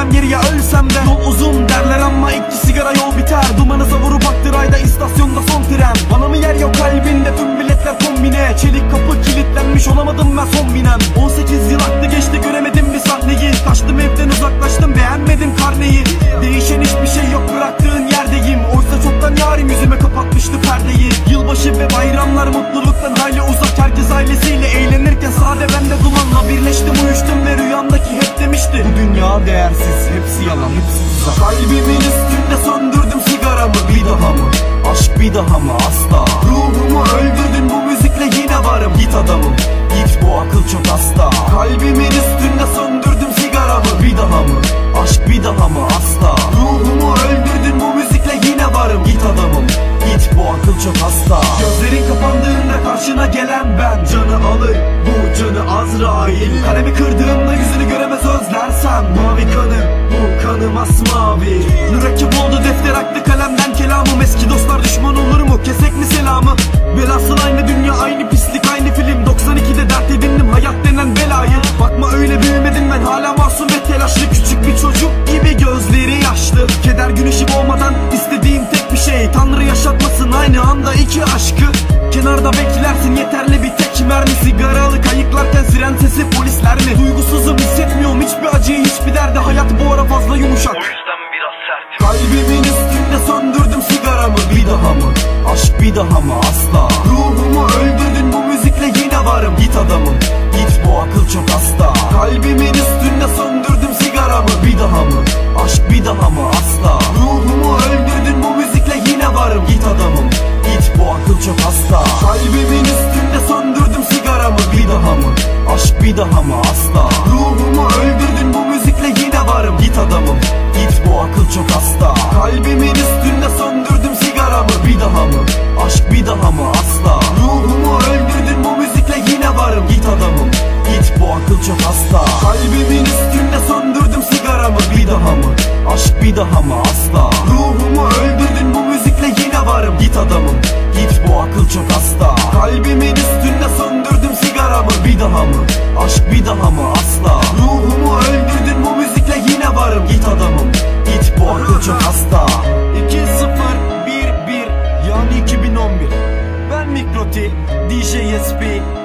dönmem geriye ölsem de. Yol uzun derler ama iki sigara yol biter. Dumanı savurup aktır ayda istasyonda son tren. Bana mı yer yok kalbinde? Tüm biletler kombine. Çelik kapı kilitlenmiş olamadım ben son binen 18 yıl aktı geçti göremedim bir sahneyi. Kaçtım evden uzaklaştım beğenmedim karneyi. Değişen hiçbir şey yok bıraktığın yerdeyim. Oysa çoktan yarim yüzüme kapatmıştı perdeyi. Yılbaşı ve bayramlar mutluluktan hayli uzak. Herkes ailesiyle dünya değersiz. Hepsi yalan hepsi uzak. Kalbimin üstünde söndürdüm sigaramı bir daha mı? Aşk bir daha mı? Asla. Ruhumu öldürdün bu müzikle yine varım. Git adamım git bu akıl çok hasta. Kalbimin üstünde söndürdüm sigaramı bir daha mı? Aşk bir daha mı? Asla. Ruhumu öldürdün bu müzikle yine varım. Git adamım git bu akıl çok hasta. Gözlerin kapandığında karşına gelen ben. Canı alır bu canı Azrail Kalemi kırdığımda özlersem Mavi kanım bu kanı masmavi. Mürekkep oldu defter aktı kalemden kelamım. Eski dostlar düşman olur mu? Kesek mi selamı? Velhasıl aynı dünya aynı pislik aynı film. 92'de dert edindim hayat denen belayı. Bakma öyle büyümedim ben hala masum ve telaşlı. Küçük bir çocuk gibi gözleri yaşlı. Keder güneşi boğmadan istediğim tek bir şey. Tanrı yaşatmasın aynı anda iki aşkı. Kenarda beklersin yeterli bir tek mermi Sigaralı kayıklarken siren sesi polisler mi? Duygusuzum hissetmiyorum hiçbir acıyı hiçbir derdi Hayat bu ara fazla yumuşak O yüzden biraz sertim Kalbimin üstünde söndürdüm sigaramı bir daha mı? Aşk bir daha mı asla? Ruhumu öldürdün çok hasta. Kalbimin üstünde söndürdüm sigaramı. Bir daha mı? Aşk bir daha mı? Asla? Ruhumu öldürdün bu müzikle yine varım. Git adamım git bu akıl çok hasta. Kalbimin üstünde söndürdüm sigaramı. Bir daha mı? Aşk bir daha mı Bang, Balmic Cloté, DJSP